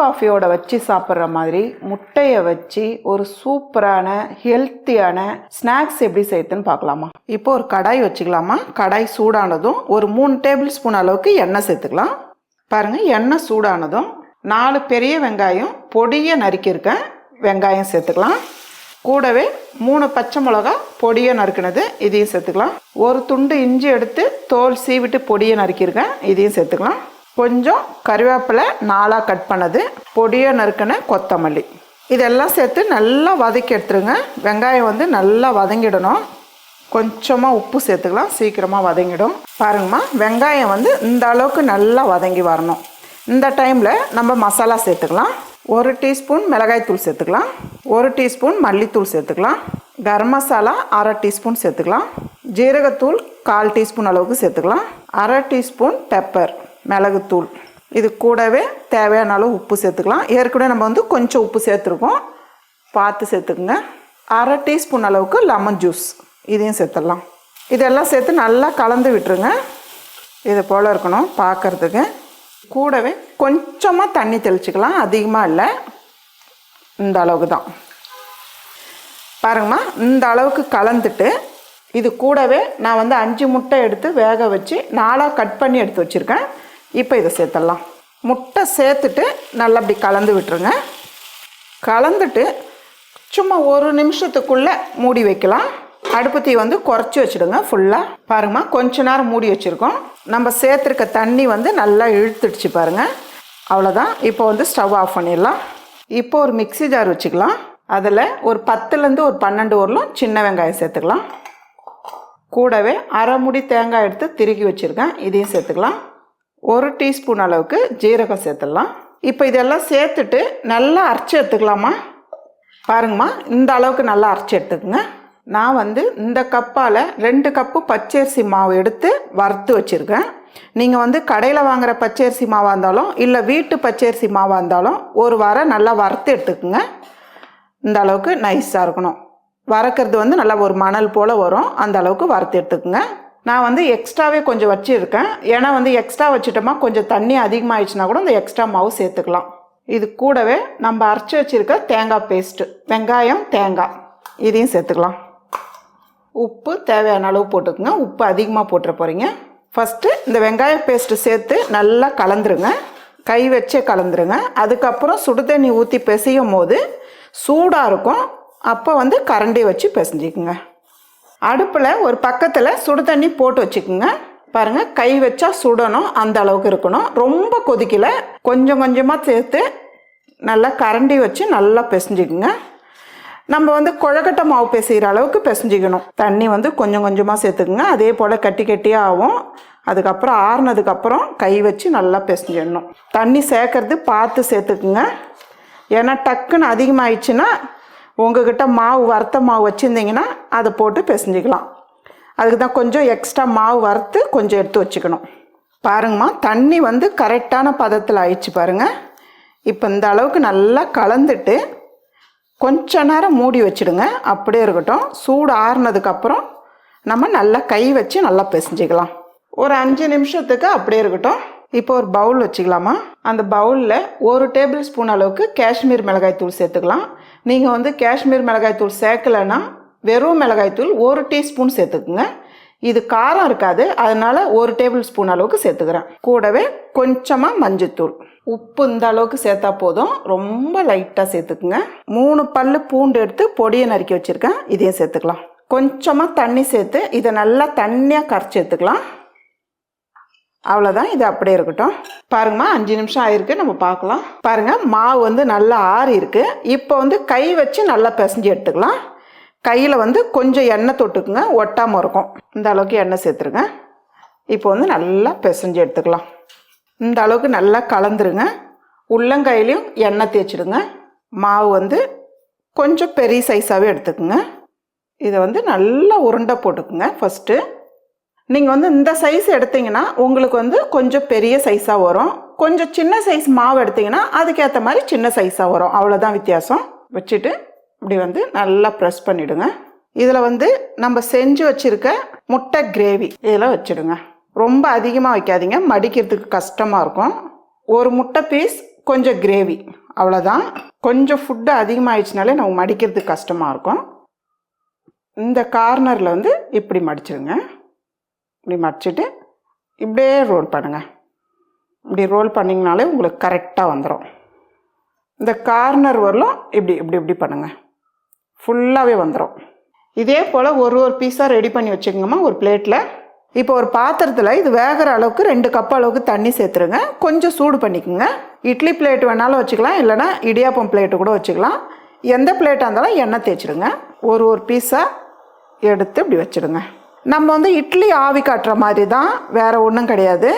காஃபியோட வச்சு சாப்பிட்ற மாதிரி முட்டையை வச்சு ஒரு சூப்பரான ஹெல்த்தியான ஸ்நாக்ஸ் எப்படி செய்யுதுன்னு பார்க்கலாமா? இப்போ ஒரு கடாய் வச்சுக்கலாமா? கடாய் சூடானதும் ஒரு மூணு டேபிள் ஸ்பூன் அளவுக்கு எண்ணெய் சேர்த்துக்கலாம். பாருங்கள் எண்ணெய் சூடானதும் நாலு பெரிய வெங்காயம் பொடியை நறுக்கியிருக்கேன் வெங்காயம் சேர்த்துக்கலாம். கூடவே மூணு பச்சை மிளகா பொடியை நறுக்கினது இதையும் சேர்த்துக்கலாம். ஒரு துண்டு இஞ்சி எடுத்து தோல் சீவிட்டு பொடியை நறுக்கியிருக்கேன் இதையும் சேர்த்துக்கலாம். கொஞ்சம் கருவேப்பிலை நாலாக கட் பண்ணது பொடியை நறுக்கின கொத்தமல்லி. இதெல்லாம் சேர்த்து நல்லா வதக்கி எடுத்துருங்க. வெங்காயம் வந்து நல்லா வதங்கிடணும். கொஞ்சமாக உப்பு சேர்த்துக்கலாம். சீக்கிரமாக வதங்கிடும். பாருங்கம்மா வெங்காயம் வந்து இந்த அளவுக்கு நல்லா வதங்கி வரணும். இந்த டைமில் நம்ம மசாலா சேர்த்துக்கலாம். ஒரு டீஸ்பூன் மிளகாய்த்தூள் சேர்த்துக்கலாம். ஒரு டீஸ்பூன் மல்லித்தூள் சேர்த்துக்கலாம். கரம் மசாலா அரை டீஸ்பூன் சேர்த்துக்கலாம். ஜீரகத்தூள் கால் டீஸ்பூன் அளவுக்கு சேர்த்துக்கலாம். அரை டீஸ்பூன் பெப்பர். மிளகுத்தூள். இது கூடவே தேவையான அளவு உப்பு சேர்த்துக்கலாம். ஏற்கனவே நம்ம வந்து கொஞ்சம் உப்பு சேர்த்துருக்கோம். பார்த்து சேர்த்துக்குங்க. அரை டீஸ்பூன் அளவுக்கு லெமன் ஜூஸ். இதையும் சேர்த்துடலாம். இதெல்லாம் சேர்த்து நல்லா கலந்து விட்டுருங்க. இது போல் இருக்கணும் பார்க்குறதுக்கு. கூடவே கொஞ்சமாக தண்ணி தெளிச்சுக்கலாம். அதிகமாக இல்லை. இந்த அளவுக்கு தான். பாருங்கம்மா இந்த அளவுக்கு கலந்துட்டு இது கூடவே நான் வந்து அஞ்சு முட்டை எடுத்து வேக வச்சு நாலாக கட் பண்ணி எடுத்து வச்சுருக்கேன். இப்போ இதை சேர்த்துடலாம். முட்டை சேர்த்துட்டு நல்லா அப்படி கலந்து விட்டுருங்க. கலந்துட்டு சும்மா ஒரு நிமிஷத்துக்குள்ளே மூடி வைக்கலாம். அடுப்பு தீ வந்து குறைச்சி வச்சுடுங்க ஃபுல்லாக பாருங்கம்மா கொஞ்ச நேரம் மூடி வச்சுருக்கோம். நம்ம சேர்த்துருக்க தண்ணி வந்து நல்லா இழுத்துடுச்சு பாருங்கள் அவ்வளோதான் இப்போ வந்து ஸ்டவ் ஆஃப் பண்ணிடலாம். இப்போ ஒரு மிக்ஸி ஜார் வச்சுக்கலாம். அதில் ஒரு பத்துலேருந்து ஒரு பன்னெண்டு வரலும் சின்ன வெங்காயம் சேர்த்துக்கலாம். கூடவே அரை முடி தேங்காய் எடுத்து திருகி வச்சுருக்கேன். இதையும் சேர்த்துக்கலாம். ஒரு டீஸ்பூன் அளவுக்கு ஜீரகம் சேர்த்துடலாம். இப்போ இதெல்லாம் சேர்த்துட்டு நல்லா அரைச்சி எடுத்துக்கலாமா? பாருங்கம்மா இந்த அளவுக்கு நல்லா அரைச்சி எடுத்துக்கோங்க. நான் வந்து இந்த கப்பால் ரெண்டு கப்பு பச்சரிசி மாவு எடுத்து வறுத்து வச்சுருக்கேன். நீங்கள் வந்து கடையில் வாங்குகிற பச்சரிசி மாவாக இருந்தாலும் இல்லை வீட்டு பச்சரிசி மாவாக இருந்தாலும் ஒரு வாரம் நல்லா வறுத்து எடுத்துக்கோங்க. இந்த அளவுக்கு நைஸாக இருக்கணும். வறுக்கிறது வந்து நல்லா ஒரு மணல் போல் வரும். அந்த அளவுக்கு வறுத்து எடுத்துக்கோங்க. நான் வந்து எக்ஸ்ட்ராவே கொஞ்சம் வச்சுருக்கேன். ஏன்னா வந்து எக்ஸ்ட்ரா வச்சுட்டோமா கொஞ்சம் தண்ணி அதிகமாகிடுச்சுன்னா கூட இந்த எக்ஸ்ட்ரா மாவு சேர்த்துக்கலாம். இது கூடவே நம்ம அரைச்சி வச்சுருக்க தேங்காய் பேஸ்ட்டு வெங்காயம் தேங்காய். இதையும் சேர்த்துக்கலாம். உப்பு தேவையான அளவு போட்டுக்கோங்க. உப்பு அதிகமாக போட்டுற போகிறீங்க ஃபஸ்ட்டு இந்த வெங்காய பேஸ்ட்டு சேர்த்து நல்லா கலந்துருங்க. கை வச்சே கலந்துருங்க. அதுக்கப்புறம் சுடு தண்ணி ஊற்றி பிசையும் போது சூடாக இருக்கும். அப்போ வந்து கரண்டி வச்சு பிசைஞ்சிக்குங்க. அடுப்பில் ஒரு பக்கத்தில் சுடு தண்ணி போட்டு வச்சுக்கோங்க. பாருங்கள் கை வச்சா சுடணும் அந்த அளவுக்கு இருக்கணும். ரொம்ப கொதிக்கல. கொஞ்சம் கொஞ்சமாக சேர்த்து நல்லா கரண்டி வச்சு நல்லா பிசைஞ்சிக்குங்க. நம்ம வந்து குழக்கட்டை மாவு பிசைகிற அளவுக்கு பிசைஞ்சிக்கணும். தண்ணி வந்து கொஞ்சம் கொஞ்சமாக சேர்த்துக்குங்க. அதே போல் கட்டி கட்டியாக ஆகும் அதுக்கப்புறம் ஆறுனதுக்கப்புறம் கை வச்சு நல்லா பிசைஞ்சிடணும். தண்ணி சேர்க்கறது பார்த்து சேர்த்துக்குங்க. ஏன்னா டக்குன்னு அதிகமாகிடுச்சுன்னா உங்ககிட்ட மாவு வறுத்த மாவு வச்சுருந்தீங்கன்னா அதை போட்டு பிசைஞ்சிக்கலாம். அதுக்கு தான் கொஞ்சம் எக்ஸ்ட்ரா மாவு வறுத்து கொஞ்சம் எடுத்து வச்சுக்கணும். பாருங்கம்மா தண்ணி வந்து கரெக்டான பதத்தில் ஆயிடுச்சு பாருங்கள் இப்போ இந்த அளவுக்கு நல்லா கலந்துட்டு கொஞ்ச நேரம் மூடி வச்சுடுங்க. அப்படியே இருக்கட்டும். சூடு ஆறுனதுக்கப்புறம் நம்ம நல்லா கை வச்சு நல்லா பிசைஞ்சிக்கலாம். ஒரு அஞ்சு நிமிஷத்துக்கு அப்படியே இருக்கட்டும். இப்போ ஒரு பவுல் வச்சுக்கலாமா? அந்த பவுலில் ஒரு டேபிள் ஸ்பூன் அளவுக்கு காஷ்மீர் மிளகாய் தூள் சேர்த்துக்கலாம். நீங்கள் வந்து காஷ்மீர் மிளகாய் தூள் சேர்க்கலைன்னா வெறும் மிளகாய் தூள் ஒரு டீஸ்பூன் சேர்த்துக்குங்க. இது காரம் இருக்காது அதனால் ஒரு டேபிள் ஸ்பூன் அளவுக்கு சேர்த்துக்கிறேன். கூடவே கொஞ்சமாக மஞ்சத்தூள். உப்பு இந்த அளவுக்கு சேர்த்தா போதும். ரொம்ப லைட்டாக சேர்த்துக்குங்க. மூணு பல் பூண்டு எடுத்து பொடியை நறுக்கி வச்சுருக்கேன். இதையும் சேர்த்துக்கலாம். கொஞ்சமாக தண்ணி சேர்த்து இதை நல்லா தண்ணியாக கரைச்சி எடுத்துக்கலாம். அவ்வளோதான் இது அப்படியே இருக்கட்டும். பாருங்கம்மா அஞ்சு நிமிஷம் ஆயிருக்கு நம்ம பார்க்கலாம். பாருங்க மாவு வந்து நல்லா ஆறி இருக்கு. இப்போ வந்து கை வச்சு நல்லா பிசைஞ்சு எடுத்துக்கலாம். கையில் வந்து கொஞ்சம் எண்ணெய் தொட்டுக்குங்க ஒட்டாமல் இருக்கும். இந்த அளவுக்கு எண்ணெய் சேர்த்துருங்க. இப்போ வந்து நல்லா பிசைஞ்சு எடுத்துக்கலாம். இந்த அளவுக்கு நல்லா கலந்துருங்க. உள்ளங்கையிலையும் எண்ணெய் தேய்ச்சிடுங்க. மாவு வந்து கொஞ்சம் பெரிய சைஸாகவே எடுத்துக்குங்க. இதை வந்து நல்லா உருண்டை போட்டுக்குங்க. ஃபஸ்ட்டு நீங்கள் வந்து இந்த சைஸ் எடுத்தீங்கன்னா உங்களுக்கு வந்து கொஞ்சம் பெரிய சைஸாக வரும். கொஞ்சம் சின்ன சைஸ் மாவு எடுத்தீங்கன்னா அதுக்கேற்ற மாதிரி சின்ன சைஸாக வரும். அவ்வளோதான் வித்தியாசம். வச்சுட்டு இப்படி வந்து நல்லா ப்ரெஸ் பண்ணிவிடுங்க இதில் வந்து நம்ம செஞ்சு வச்சுருக்க முட்டை கிரேவி இதில் வச்சுடுங்க. ரொம்ப அதிகமாக வைக்காதீங்க. மடிக்கிறதுக்கு கஷ்டமாக இருக்கும். ஒரு முட்டை பீஸ் கொஞ்சம் கிரேவி அவ்வளோதான் கொஞ்சம் ஃபுட்டு அதிகமாகிடுச்சுனாலே நமக்கு மடிக்கிறதுக்கு கஷ்டமாக இருக்கும். இந்த கார்னரில் வந்து இப்படி மடிச்சிடுங்க இப்படி மடிச்சிட்டு இப்படியே ரோல் பண்ணுங்கள் இப்படி ரோல் பண்ணிங்கனாலே உங்களுக்கு கரெக்டாக வந்துடும் இந்த கார்னர் வரலும் இப்படி இப்படி இப்படி பண்ணுங்கள் ஃபுல்லாகவே வந்துடும் இதே போல் ஒரு ஒரு பீஸாக ரெடி பண்ணி வச்சுக்கோங்கம்மா ஒரு பிளேட்டில் இப்போ ஒரு பாத்திரத்தில் இது வேகிற அளவுக்கு ரெண்டு கப் அளவுக்கு தண்ணி சேர்த்துருங்க. கொஞ்சம் சூடு பண்ணிக்கோங்க. இட்லி பிளேட் வேணாலும் வச்சுக்கலாம் இல்லைனா இடியாப்பம் பிளேட்டு கூட வச்சுக்கலாம். எந்த பிளேட்டாக இருந்தாலும் எண்ணெய் தேய்ச்சிடுங்க ஒரு ஒரு பீஸாக எடுத்து இப்படி வச்சுடுங்க நம்ம வந்து இட்லி ஆவி காட்டுற மாதிரி தான் வேறு ஒன்றும் கிடையாது.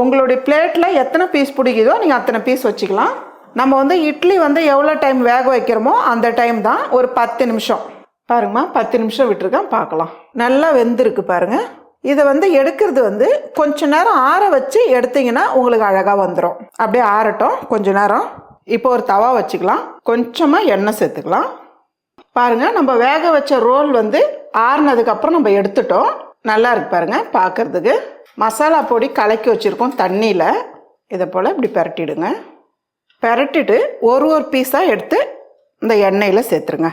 உங்களுடைய பிளேட்டில் எத்தனை பீஸ் பிடிக்குதோ நீங்கள் அத்தனை பீஸ் வச்சுக்கலாம். நம்ம வந்து இட்லி வந்து எவ்வளோ டைம் வேக வைக்கிறோமோ அந்த டைம் தான் ஒரு பத்து நிமிஷம். பாருங்கம்மா பத்து நிமிஷம் விட்டுருக்கேன் பார்க்கலாம். நல்லா வெந்திருக்கு பாருங்கள் இதை வந்து எடுக்கிறது வந்து கொஞ்ச நேரம் ஆற வச்சு எடுத்தீங்கன்னா உங்களுக்கு அழகாக வந்துடும் அப்படியே ஆறட்டும் கொஞ்ச நேரம். இப்போ ஒரு தவா வச்சுக்கலாம். கொஞ்சமாக எண்ணெய் சேர்த்துக்கலாம். பாருங்கள் நம்ம வேக வச்ச ரோல் வந்து ஆறுனதுக்கப்புறம் நம்ம எடுத்துட்டோம். நல்லா இருக்கு பாருங்க பார்க்கறதுக்கு மசாலா பொடி கலக்கி வச்சுருக்கோம் தண்ணியில். இதை போல் இப்படி பரட்டிடுங்க. பரட்டிட்டு ஒரு ஒரு பீஸாக எடுத்து இந்த எண்ணெயில் சேர்த்துருங்க.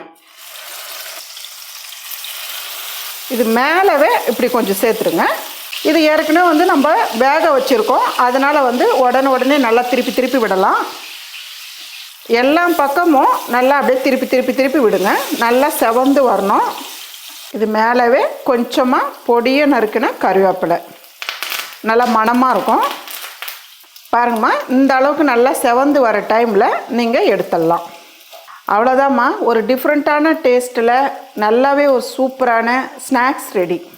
இது மேலவே இப்படி கொஞ்சம் சேர்த்துருங்க. இது ஏற்கனவே வந்து நம்ம வேக வச்சுருக்கோம். அதனால் வந்து உடனே உடனே நல்லா திருப்பி திருப்பி விடலாம். எல்லா பக்கமும் நல்லா அப்படியே திருப்பி திருப்பி திருப்பி விடுங்க. நல்லா செவந்து வரணும். இது மேலவே கொஞ்சமாக பொடியை நறுக்கின கருவேப்பிலை. நல்லா மணமாக இருக்கும். பாருங்கம்மா இந்த அளவுக்கு நல்லா செவந்து வர டைமில் நீங்கள் எடுத்துடலாம். அவ்வளோதாம்மா ஒரு டிஃப்ரெண்ட்டான டேஸ்ட்டில் நல்லாவே ஒரு சூப்பரான ஸ்நாக்ஸ் ரெடி